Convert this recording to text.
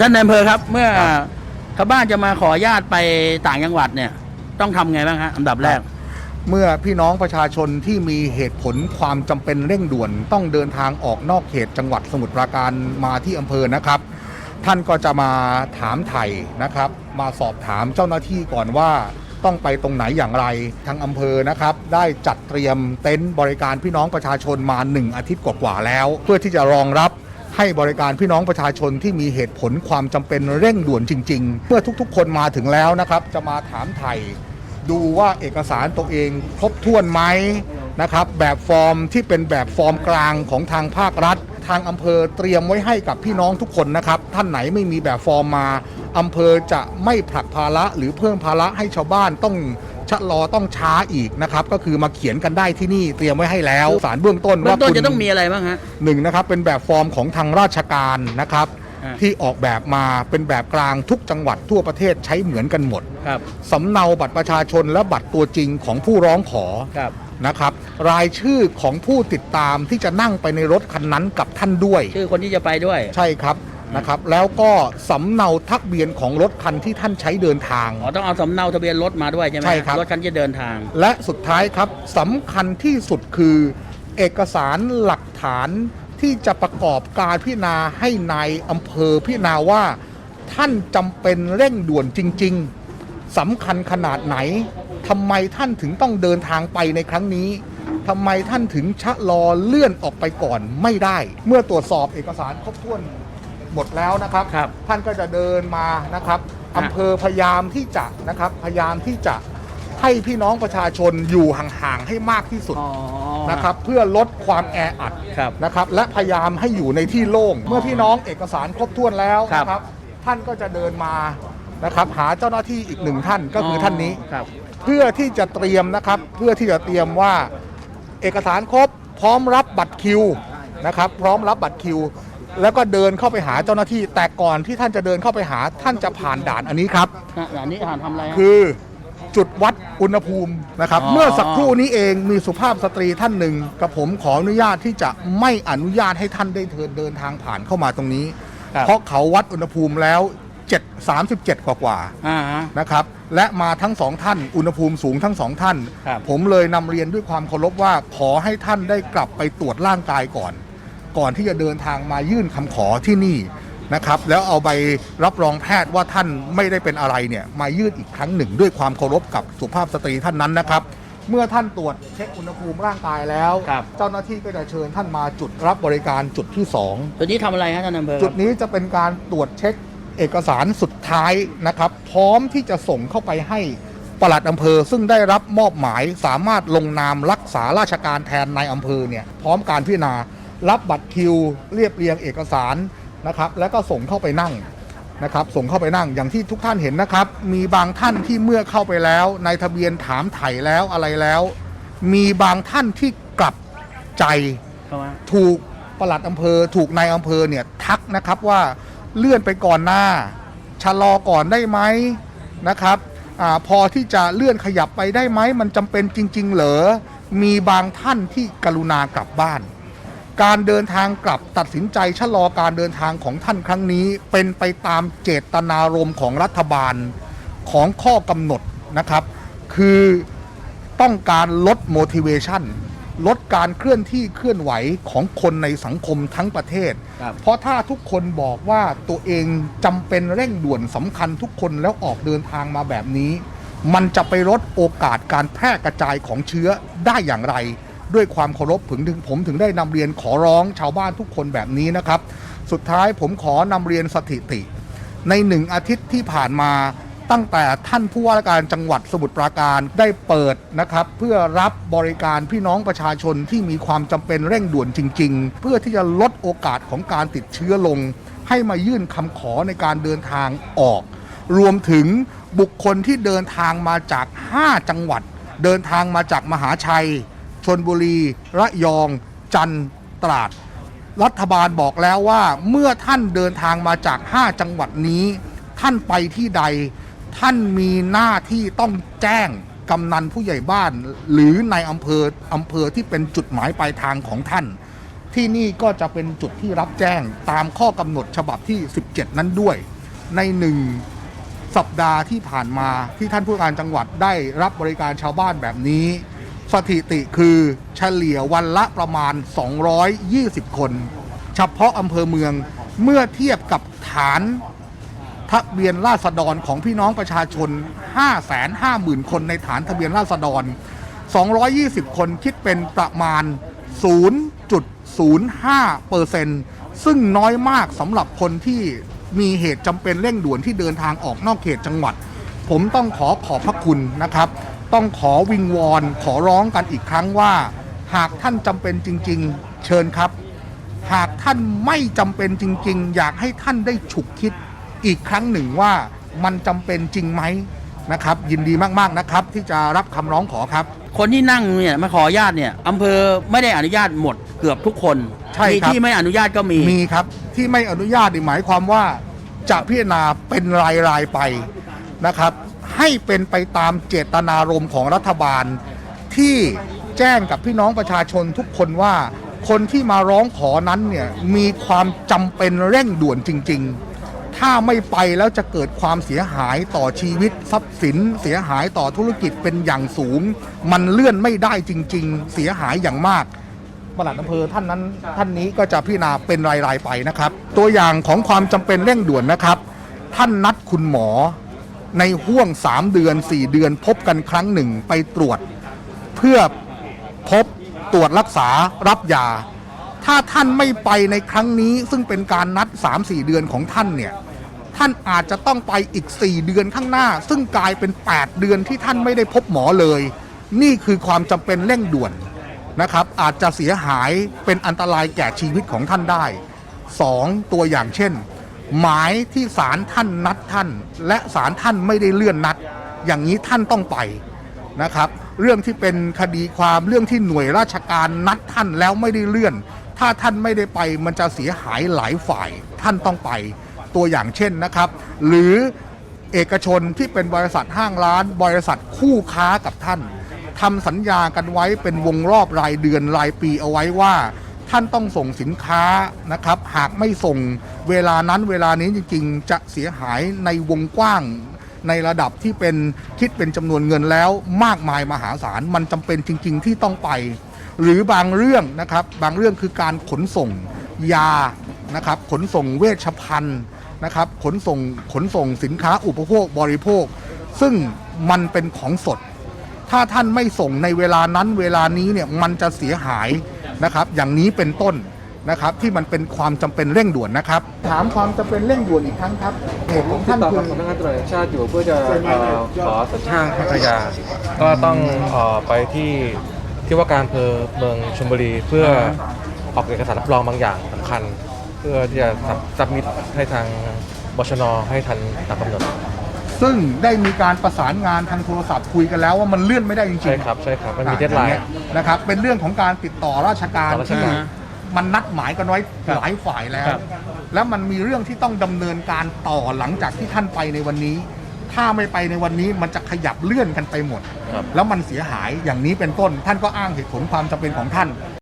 ท่านนายอำเภอครับ เมื่อครับชาวบ้านจะมาขอญาตไปต่างจังหวัดเนี่ย ต้องทำไงบ้างฮะอันดับแรก เมื่อพี่น้องประชาชนที่มีเหตุผลความจำเป็นเร่งด่วนต้องเดินทางออกนอกเขตจังหวัดสมุทรปราการมาที่อำเภอนะครับ ท่านก็จะมาถามไถ่นะครับ มาสอบถามเจ้าหน้าที่ก่อนว่าต้องไปตรงไหนอย่างไรทางอำเภอนะครับ ได้จัดเตรียมเต็นท์บริการพี่น้องประชาชนมา 1 อาทิตย์กว่าๆแล้ว เพื่อที่จะรองรับ ให้บริการพี่น้องประชาชนที่มีเหตุผลความจำเป็นเร่งด่วนจริง ๆ เมื่อทุกๆ คนมาถึงแล้วนะครับ จะมาถามไถ่ดูว่าเอกสารตัวเองครบถ้วนไหมนะครับแบบฟอร์มที่เป็นแบบฟอร์มกลางของทางภาครัฐ ทางอำเภอเตรียมไว้ให้กับพี่น้องทุกคนนะครับ ท่านไหนไม่มีแบบฟอร์มมาอำเภอจะไม่ผลักภาระหรือเพิ่มภาระให้ชาวบ้านต้อง ชะลอต้องช้าอีกนะครับก็คือมาเขียนกันได้ที่นี่เตรียมไว้ให้แล้วสารเบื้องต้นเบื้อว่างต้นคุณจะต้องมีอะไรบ้างฮะ หนึ่งนะครับเป็นแบบฟอร์มของทางราชการนะครับอ่า ที่ออกแบบมาเป็นแบบกลางทุกจังหวัดทั่วประเทศใช้เหมือนกันหมด ครับ สำเนาบัตรประชาชนและบัตรตัวจริงของผู้ร้องขอครับ นะครับ รายชื่อของผู้ติดตามที่จะนั่งไปในรถคันนั้นกับท่านด้วย ชื่อคนที่จะไปด้วย ใช่ครับ นะครับแล้วก็สำเนาทะเบียนของรถคันที่ท่านใช้เดินทาง อ๋อต้องเอาสำเนาทะเบียนรถมาด้วยใช่ไหมใช่ครับ รถคันที่จะเดินทาง และสุดท้ายครับสำคัญที่สุดคือ เอกสารหลักฐานที่จะประกอบการพิจารณาให้นายอำเภอพิจารณาว่า ท่านจำเป็นเร่งด่วนจริง ๆสำคัญขนาดไหนทำไมท่านถึงต้องเดินทางไปในครั้งนี้ทำไมท่านถึงชะลอเลื่อนออกไปก่อนไม่ได้ เมื่อตรวจสอบเอกสารครบถ้วน หมดแล้วนะครับ ครับท่านก็จะเดินมานะครับอำเภอพยายามที่จะนะครับพยายามที่จะให้พี่น้องประชาชนอยู่ห่างๆให้มากที่สุด อ๋อ นะครับเพื่อลดความแออัดครับนะครับและพยายามให้อยู่ในที่โล่งเมื่อพี่น้องเอกสารครบถ้วนแล้วครับนะครับ ท่านก็จะเดินมานะครับหาเจ้าหน้าที่อีกหนึ่งท่านก็คือท่านนี้ ครับ เพื่อที่จะเตรียมนะครับเพื่อที่จะเตรียมว่าเอกสารครบพร้อมรับบัตรคิวนะครับพร้อมรับบัตรคิว แล้วก็เดินเข้าไปหาเจ้าหน้าที่ แต่ก่อนที่ท่านจะเดินเข้าไปหาท่านจะผ่านด่านอันนี้ครับอะอันนี้อาหารทำอะไรฮะ คือจุดวัดอุณหภูมินะครับ อ๋อ เมื่อสักครู่นี้เองมีสุภาพสตรีท่านหนึ่งกับผมขออนุญาตที่จะไม่อนุญาตให้ท่านได้เทินเดินทางผ่านเข้ามาตรงนี้ ครับ เพราะเขาวัดอุณหภูมิแล้ว7 37 กว่ากว่าอ่าฮะ ๆนะครับ และมาทั้งสองท่านอุณหภูมิสูงทั้งสองท่าน ครับ ผมเลยนำเรียนด้วยความเคารพว่าขอให้ท่านได้กลับไปตรวจร่างกายก่อน ก่อนที่จะเดินทางมายื่นคำขอที่นี่นะครับ แล้วเอาใบรับรองแพทย์ว่าท่านไม่ได้เป็นอะไรเนี่ยมายื่นอีกครั้งหนึ่ง ด้วยความเคารพกับสุภาพสตรีท่านนั้นนะครับ เมื่อท่านตรวจเช็คอุณหภูมิร่างกายแล้ว ครับ เจ้าหน้าที่ก็จะเชิญท่านมาจุดรับบริการจุดที่2ตัวนี้ทำอะไรฮะท่านอำเภอจุดนี้จะเป็นการตรวจเช็คเอกสารสุดท้ายนะครับ พร้อมที่จะส่งเข้าไปให้ปลัดอำเภอ ซึ่งได้รับมอบหมายสามารถลงนามรักษาราชการแทนนายอำเภอเนี่ยพร้อมการพิจารณา รับบัตรคิว เรียบเรียงเอกสารนะครับ แล้วก็ส่งเข้าไปนั่งนะครับ ส่งเข้าไปนั่งอย่างที่ทุกท่านเห็นนะครับ มีบางท่านที่เมื่อเข้าไปแล้วในทะเบียนถามไถ่แล้วอะไรแล้ว มีบางท่านที่กลับใจเข้ามาถูกปลัดอำเภอ ถูกนายอำเภอเนี่ยทักนะครับว่าเลื่อนไปก่อนหน้าชะลอก่อนได้ไหมนะครับอาพอที่จะเลื่อนขยับไปได้ไหมมันจำเป็นจริง ๆ เหรอมีบางท่านที่กรุณากลับบ้าน การเดินทางกลับตัดสินใจชะลอการเดินทางของท่านครั้งนี้ เป็นไปตามเจตนารมณ์ของรัฐบาลของข้อกำหนดนะครับ คือต้องการลด motivation ลดการเคลื่อนที่เคลื่อนไหวของคนในสังคมทั้งประเทศ ครับ เพราะถ้าทุกคนบอกว่าตัวเองจำเป็นเร่งด่วนสำคัญทุกคนแล้วออกเดินทางมาแบบนี้ มันจะไปลดโอกาสการแพร่กระจายของเชื้อได้อย่างไร ด้วยความเคารพถึงถึงผมถึงได้นำเรียนขอร้องชาวบ้านทุกคนแบบนี้นะครับ สุดท้ายผมขอนำเรียนสถิติ ในหนึ่งอาทิตย์ที่ผ่านมาตั้งแต่ท่านผู้ว่าราชการจังหวัดสมุทรปราการได้เปิดนะครับ เพื่อรับบริการพี่น้องประชาชนที่มีความจำเป็นเร่งด่วนจริง ๆ เพื่อที่จะลดโอกาสของการติดเชื้อลง ให้มายื่นคำขอในการเดินทางออก รวมถึงบุคคลที่เดินทางมาจาก 5 จังหวัด เดินทางมาจากมหาชัย ชนบุรี ระยอง จันทร์ตราด รัฐบาลบอกแล้วว่าเมื่อท่านเดินทางมาจาก 5 จังหวัดนี้ ท่านไปที่ใด ท่านมีหน้าที่ต้องแจ้งกำนันผู้ใหญ่บ้าน หรือในอำเภออำเภอที่เป็นจุดหมายปลายทางของท่าน ที่นี่ก็จะเป็นจุดที่รับแจ้งตามข้อกำหนดฉบับที่ 17 นั้นด้วย ในหนึ่งสัปดาห์ที่ผ่านมาที่ท่านผู้การจังหวัดได้รับบริการชาวบ้านแบบนี้ สถิติคือเฉลี่ยวันละประมาณ 220 คน เฉพาะอำเภอเมืองเมื่อเทียบกับฐานทะเบียนราษฎรของพี่น้องประชาชน 550,000 คนในฐานทะเบียนราษฎร 220 คนคิดเป็นประมาณ 0.05เปอร์เซ็นต์ซึ่งน้อยมากสำหรับคนที่มีเหตุจำเป็นเร่งด่วนที่เดินทางออกนอกเขตจังหวัด ผมต้องขอขอบพระคุณนะครับ ต้องขอวิงวอนขอร้องกันอีกครั้งว่า หากท่านจำเป็นจริง ๆ เชิญครับ หากท่านไม่จำเป็นจริง ๆ อยากให้ท่านได้ฉุกคิดอีกครั้งหนึ่งว่ามันจำเป็นจริงไหมนะครับ ยินดีมากๆนะครับ ที่จะรับคำร้องขอครับ คนที่นั่งเนี่ยมาขออนุญาตเนี่ยอำเภอไม่ได้อนุญาตหมดเกือบทุกคนใช่มีครับ ที่ไม่อนุญาตก็มี มีครับที่ไม่อนุญาตนี่หมายความว่าจะพิจารณาเป็นรายรายๆไปนะครับ ให้เป็นไปตามเจตนารมณ์ของรัฐบาล ที่แจ้งกับพี่น้องประชาชนทุกคนว่า คนที่มาร้องขอนั้นเนี่ยมีความจำเป็นเร่งด่วนจริง ๆ ถ้าไม่ไปแล้วจะเกิดความเสียหายต่อชีวิตทรัพย์สิน เสียหายต่อธุรกิจเป็นอย่างสูง มันเลื่อนไม่ได้จริง ๆ เสียหายอย่างมากปลัดอำเภอท่านนั้นท่านนี้ก็จะพิจารณาเป็นรายๆไปนะครับ ตัวอย่างของความจำเป็นเร่งด่วนนะครับ ท่านนัดคุณหมอ ในห่วง 3 เดือน 4 เดือนพบกันครั้งหนึ่งไปตรวจ เพื่อพบตรวจรักษารับยา ถ้าท่านไม่ไปในครั้งนี้ ซึ่งเป็นการนัด 3-4 เดือนของท่านเนี่ยท่านอาจจะต้องไปอีก 4 เดือนข้างหน้า ซึ่งกลายเป็น 8 เดือนที่ท่านไม่ได้พบหมอเลย นี่คือความจำเป็นเร่งด่วนนะครับ อาจจะเสียหายเป็นอันตรายแก่ชีวิตของท่านได้ 2. ตัวอย่างเช่น หมายที่ศาลท่านนัดท่าน และศาลท่านไม่ได้เลื่อนนัด อย่างนี้ท่านต้องไปนะครับ เรื่องที่เป็นคดีความเรื่องที่หน่วยราชการนัดท่านแล้วไม่ได้เลื่อน ถ้าท่านไม่ได้ไปมันจะเสียหายหลายฝ่ายท่านต้องไปตัวอย่างเช่นนะครับ หรือเอกชนที่เป็นบริษัทห้างร้าน บริษัทคู่ค้ากับท่านทำสัญญากันไว้เป็นวงรอบรายเดือนรายปีเอาไว้ว่า ท่านต้องส่งสินค้านะครับ หากไม่ส่งเวลานั้นเวลานี้จริงๆ จะเสียหายในวงกว้างในระดับที่เป็นคิดเป็นจำนวนเงินแล้วมากมายมหาศาลมันจำเป็นจริง ๆ ที่ต้องไป หรือบางเรื่องนะครับ บางเรื่องคือการขนส่งยานะครับ ขนส่งเวชภัณฑ์นะครับ ขนส่งขนส่งสินค้าอุปโภคบริโภค ซึ่งมันเป็นของสด ถ้าท่านไม่ส่งในเวลานั้นเวลานี้เนี่ยมันจะเสียหาย นะครับอย่างนี้เป็นต้นนะครับที่มันเป็นความจำเป็นเร่งด่วนนะครับ ถามความจำเป็นเร่งด่วนอีกครั้งครับเหตุของติท่าดนต่อคืกับอ สำนักงานตำรวจแห่งชาติอยู่เพื่อจะเอ่อขอสัญชาติพัทยาก็ต้องเอ่อไปที่ที่ว่าการอำเภอเมืองชลบุรีเพื่อออกเอกสารรับรองบางอย่างสำคัญ เพื่อที่จะสับมิดให้ทางบชนให้ทันตามกำหนด ซึ่งได้มีการประสานงานทางโทรศัพท์คุยกันแล้วว่ามันเลื่อนไม่ได้จริงๆใช่ครับใช่ครับมันมีอะเดทไลอย่างน์เงี้ยนะครับเป็นเรื่องของการติดต่อราชการต่อราชที่การมันนัดหมายกันไว้หลายฝ่ายแล้ว ครับ แล้วมันมีเรื่องที่ต้องดำเนินการต่อหลังจากที่ท่านไปในวันนี้ ถ้าไม่ไปในวันนี้มันจะขยับเลื่อนกันไปหมด ครับ แล้วมันเสียหายอย่างนี้เป็นต้นท่านก็อ้างเหตุผลความจำเป็นของท่าน